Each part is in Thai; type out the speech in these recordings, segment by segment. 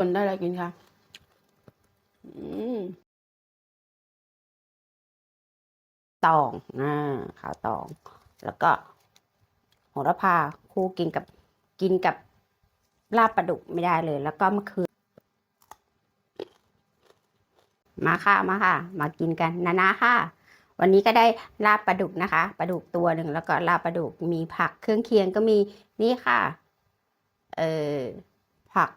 คนได้อะไรกินคะอืมตองอ่าข้าวตอง แล้วก็โหระพาคู่กินกับกินกับลาบปลาดุกไม่ได้เลย แล้วก็มะเขือมาค่ะมาค่ะ มากินกันนานาค่ะ วันนี้ก็ได้ลาบปลาดุกนะคะปลาดุกตัวหนึ่งแล้วก็ลาบปลาดุกมีผักเครื่องเคียงก็มีนี่ค่ะ เอ่อผัก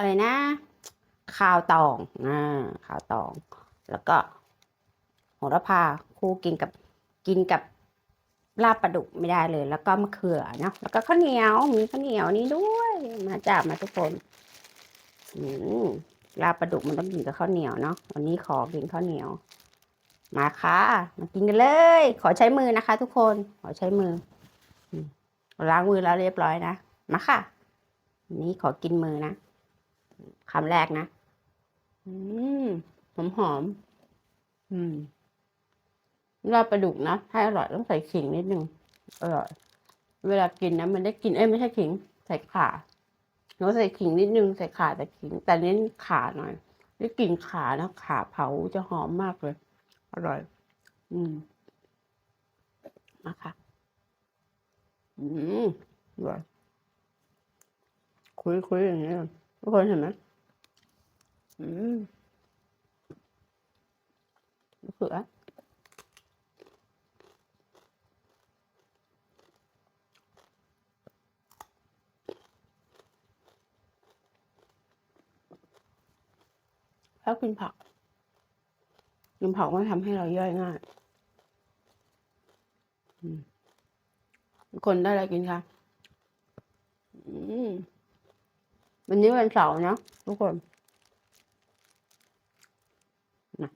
อะไรนะข้าวตองอ่าข้าวตอง แล้วก็โหระพาคู่กินกับกินกับลาบปลาดุกไม่ได้เลย แล้วก็มะเขือเนาะแล้วก็ข้าวเหนียวมีข้าวเหนียวนี้ด้วยมาจับมาทุกคนอืมลาบปลาดุกมันต้องกินกับข้าวเหนียวเนาะวันนี้ขอกินข้าวเหนียว มาค่ะมากินกันเลย ขอใช้มือนะคะ ทุกคนขอใช้มือล้างมือแล้วเรียบร้อยนะมาค่ะวันนี้ขอกินมือนะ คำแรกนะ อืมหอมหอม อืมลาบปลาดุกนะให้อร่อยต้องใส่ขิงนิดนึงอร่อยเวลากินนะมันได้กินเอ้ยไม่ใช่ขิง ใส่ข่าเราใส่ขิงนิดนึงใส่ข่าแต่ขิง แต่เน้นข่าหน่อยได้กลิ่นข่านะข่าเผาจะหอมมากเลย อร่อย อืมมาค่ะ อืมอร่อยคุยคุยอย่างนี้ทุกคนเห็นไหม อืมมะเขือถ้ากินผักกินผักมันทำให้เราย่อยง่ายอืมทุกคนได้อะไรกินคะอืมวันนี้วันเสาร์เนาะทุกคนนะ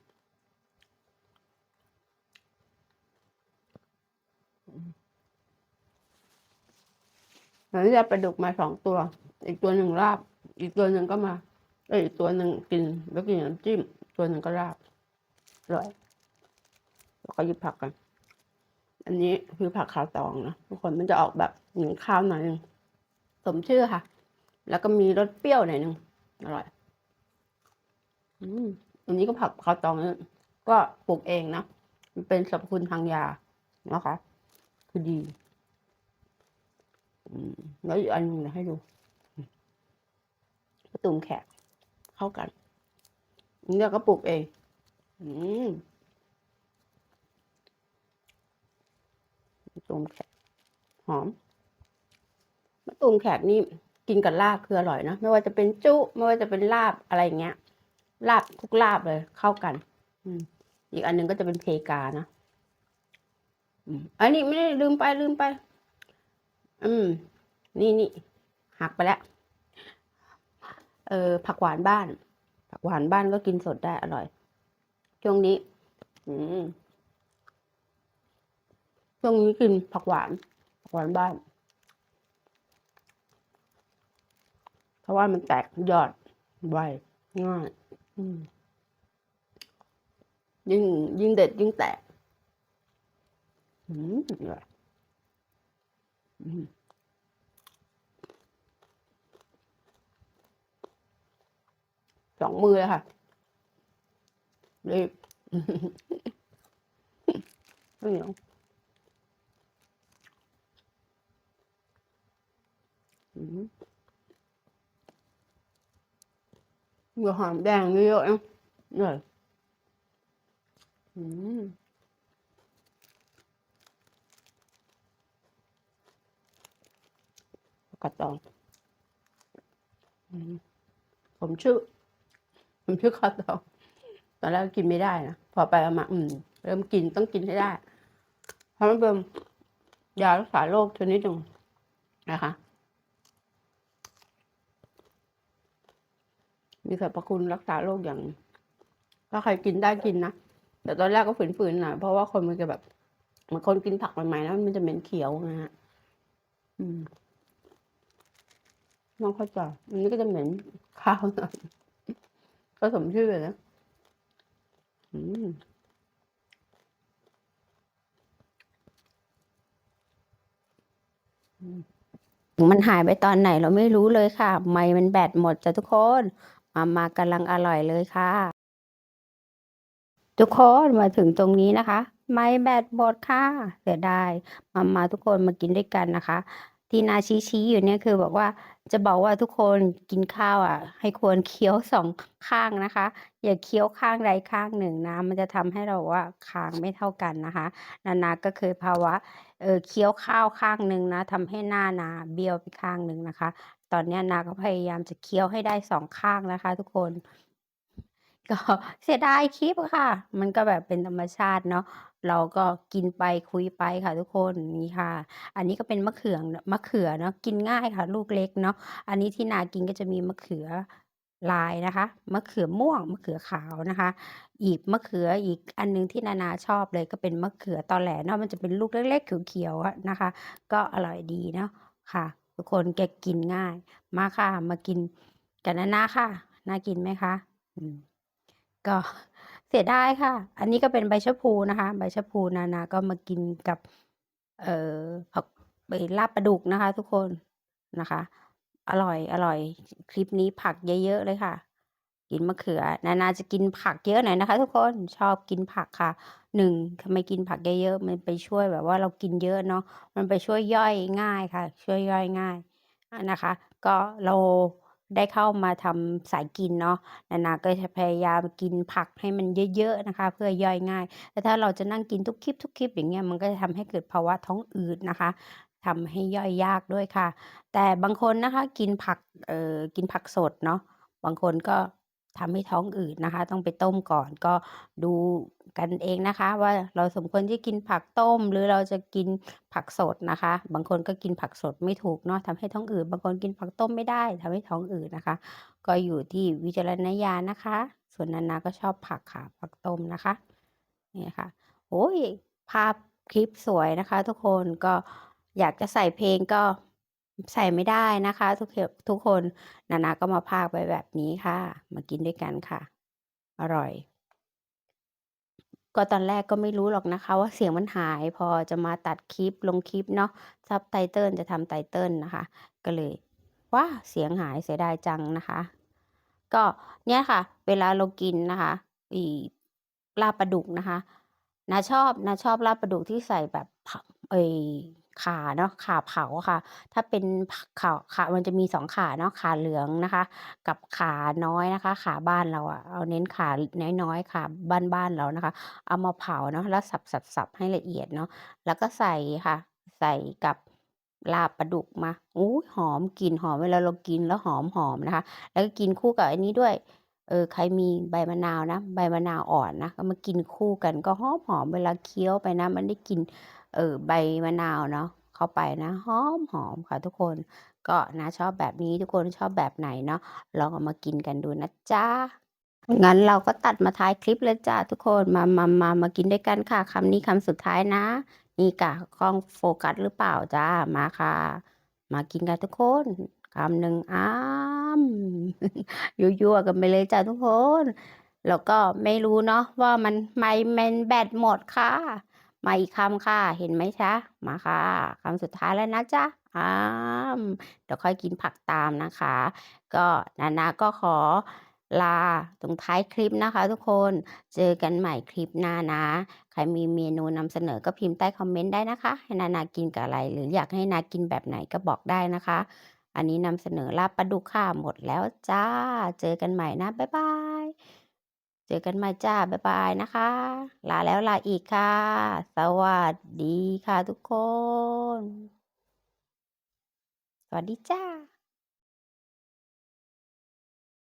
วันนี้จะปลาดุกมาสองตัว อีกตัวหนึ่งลาบ อีกตัวหนึ่งก็มาเอ้ยอีกตัวหนึ่งกินแล้วกินน้ำจิ้มตัวหนึ่งก็ลาบอร่อยแล้วก็หยิบผักกัน อันนี้คือผักขาวตองนะทุกคนมันจะออกแบบเหมือนข้าวหน่อยนึงสมชื่อค่ะ แล้วก็มีรสเปรี้ยวหน่อยนึงอร่อย อืมอันนี้ก็ผักขาวตองนี่ก็ปลูกเองนะมันเป็นสรรพคุณทางยานะคะ คือดี แล้วอีกอันนึงเดี๋ยวให้ดูประตูมแขกเข้ากันนนี้เราก็ปลูกเองอืมะตูมแขกหอมมะตูมแขกนี่กินกับลาบคืออร่อยนะไม่ว่าจะเป็นจุไม่ว่าจะเป็นลาบอะไรอย่างเงี้ยลาบทุกลาบเลยเข้ากัน อืมอีกอันหนึงก็จะเป็นเพกานะอืมอันนี้ไม่ได้ลืมไปลืมไป อืม นี่นี่หักไปแล้ว เออ ผักหวานบ้าน ผักหวานบ้านก็กินสดได้อร่อย ช่วงนี้ อืมช่วงนี้กินผักหวาน ผักหวานบ้าน เพราะว่ามันแตกยอดไวง่ายยิ่งยิ่งเด็ดยิ่งแตกอืมอร่อยอืม สองมือเลยค่ะรีบเหนียวอืมมีหอมแดงเยอะๆนะเลยอืม กระตองผมชื่อ ผมชื่อข้าวตองตอนแรกกินไม่ได้นะพอไปเอามา อืม เริ่มกินต้องกินให้ได้ เพราะมันเป็นยารักษาโรคชนิดหนึ่งนะคะ มีสรรพคุณรักษาโรคอย่างถ้าใครกินได้กินนะแต่ตอนแรกก็ฝืนๆหน่อยเพราะว่าคนมันจะแบบเหมือนคนกินผักใหม่ๆแล้วมันจะเหม็นเขียวนะฮะ อืม น้องเข้าใจอันนี้ก็จะเหม็นข้าวหน่อยก็สมชื่อเลยนะอืมมันหายไปตอนไหนเราไม่รู้เลยค่ะ ไมค์มันแบตหมดจ้ะทุกคน มามากำลังอร่อยเลยค่ะ ทุกคนมาถึงตรงนี้นะคะ ไมค์แบตหมดค่ะ เสียดายมามาทุกคนมากินด้วยกันนะคะ ที่นาชี้ชี้อยู่เนี่ยคือบอกว่าจะบอกว่าทุกคนกินข้าวอะ ให้ควรเคี้ยวสองข้างนะคะ อย่าเคี้ยวข้างใดข้างหนึ่งนะมันจะทำให้เราว่าคางไม่เท่ากันนะคะ นานาก็เคยภาวะเออเคี้ยวข้าวข้างหนึ่งนะทำให้หน้านาเบี้ยวไปข้างหนึ่งนะคะ ตอนนี้นาก็พยายามจะเคี้ยวให้ได้สองข้างนะคะ ทุกคนก็เสียดายคลิปค่ะ มันก็แบบเป็นธรรมชาติเนาะ เราก็กินไปคุยไปค่ะทุกคนนี่ค่ะ อันนี้ก็เป็นมะเขือมะเขือเนาะกินง่ายค่ะ ลูกเล็กเนาะอันนี้ที่นากินก็จะมีมะเขือลายนะคะมะเขือม่วงมะเขือขาวนะคะ อีกมะเขืออีกอันหนึ่งที่นานาชอบเลยก็เป็นมะเขือตอแหลเนาะมันจะเป็นลูกเล็กๆเขียวๆนะคะ ก็อร่อยดีเนาะค่ะ ทุกคนแกกินง่าย มาค่ะมากินกันนานาค่ะน่ากินไหมคะ?อืมก็ เสียดายค่ะ อันนี้ก็เป็นใบชะพูนะคะ ใบชะพูนานาก็มากินกับ เอ่อผักไอ้ลาบปลาดุกนะคะ ทุกคนนะคะ อร่อยอร่อย คลิปนี้ผักเยอะๆเลยค่ะ กินมะเขือ นานาจะกินผักเยอะหน่อยนะคะ ทุกคนชอบกินผักค่ะ1ทำไมกินผักเยอะๆมันไปช่วยแบบว่าเรากินเยอะเนาะมันไปช่วยย่อยง่ายค่ะ ช่วยย่อยง่ายนะคะ ก็เรา ได้เข้ามาทำสายกินเนาะนานาก็จะพยายามกินผักให้มันเยอะๆนะคะ เพื่อย่อยง่ายแต่ถ้าเราจะนั่งกินทุกคลิปๆอย่างเงี้ยมันก็จะทำให้เกิดภาวะท้องอืดนะคะทำให้ย่อยยากด้วยค่ะ แต่บางคนนะคะกินผักเอ่อกินผักสดเนาะบางคนก็ทำให้ท้องอืดนะคะ ต้องไปต้มก่อนก็ดู กันเองนะคะ ว่าเราสมควรที่กินผักต้ม หรือเราจะกินผักสดนะคะ บางคนก็กินผักสดไม่ถูกเนาะทำให้ท้องอืดบางคนกินผักต้มไม่ได้ทำให้ท้องอืดนะคะ ก็อยู่ที่วิจารณญาณนะคะ ส่วนนานาก็ชอบผักค่ะผักต้มนะคะนี่ค่ะโอ้โฮภาพคลิปสวยนะคะ ทุกคนก็อยากจะใส่เพลงก็ใส่ไม่ได้นะคะ ทุกทุกคนนานาก็มาพากไว้แบบนี้ค่ะ มากินด้วยกันค่ะ อร่อย ก็ตอนแรกก็ไม่รู้หรอกนะคะว่าเสียงมันหาย พอจะมาตัดคลิปลงคลิปเนาะซับไตเติลจะทำไตเติลนะคะ ก็เลยว้าเสียงหายเสียดายจังนะคะ ก็เนี่ยค่ะ เวลาเรากินนะคะอีลาบปลาดุกนะคะนาชอบนาชอบลาบปลาดุกที่ใส่แบบผไอ้ ขาเนาะขาเผาค่ะ ถ้าเป็นขาขามันจะมี2ข่าเนาะขาเหลืองนะคะ กับขาน้อยนะคะ ขาบ้านเราอะเอาเน้นขาน้อยๆข่าบ้านๆเรานะคะ เอามาเผาเนาะแล้วสับๆๆให้ละเอียดเนาะแล้วก็ใส่ค่ะ ใส่กับลาบปลาดุกมาอุ๊ยหอมกลิ่นหอมเวลาเรากินแล้วหอมๆนะคะ แล้วก็กินคู่กับอ้นี้ด้วยเออใครมีใบมะนาวนะ ใบมะนาวอ่อนนะก็มากินคู่กันก็หอมๆเวลาเคี้ยวไปนะ มันได้กลิ่น เออใบมะนาวเนาะเข้าไปนะหอมๆค่ะทุกคนก็นาชอบแบบนี้ทุกคนชอบแบบไหนเนาะลองเอามากินกันดูนะจ๊ะงั้นเราก็ตัดมาท้ายคลิปเลยจ้ะทุกคนมามามามากินด้วยกันค่ะคำนี้คำสุดท้ายนะ นี่จ้ะกล้องโฟกัสหรือเปล่าจ๊ะมาค่ะ มากินกันทุกคนคำหนึ่งอ้ามยั่วๆกันไปเลยจ้ะทุกคน แล้วก็ไม่รู้เนาะว่ามันไมค์มันแบตหมดค่ะ มาอีกคำค่ะ เห็นไหมจ๊ะ มาค่ะคำสุดท้ายแล้วนะจ๊ะอ้ามเดี๋ยวค่อยกินผักตามนะคะ ก็นานาก็ขอลาตรงท้ายคลิปนะคะ ทุกคน เจอกันใหม่คลิปหน้านะ ใครมีเมนูนำเสนอก็พิมพ์ใต้คอมเมนต์ได้นะคะ ให้นานากินกับอะไร หรืออยากให้นากินแบบไหนก็บอกได้นะคะ อันนี้นำเสนอลาบปลาดุกค่ะหมดแล้วจ้ะเจอกันใหม่นะ บ๊ายบาย จอกันใหม่จ้า บ๊ายบายนะคะ ลาแล้วลาอีกค่ะ สวัสดีค่ะทุกคน สวัสดีจ้า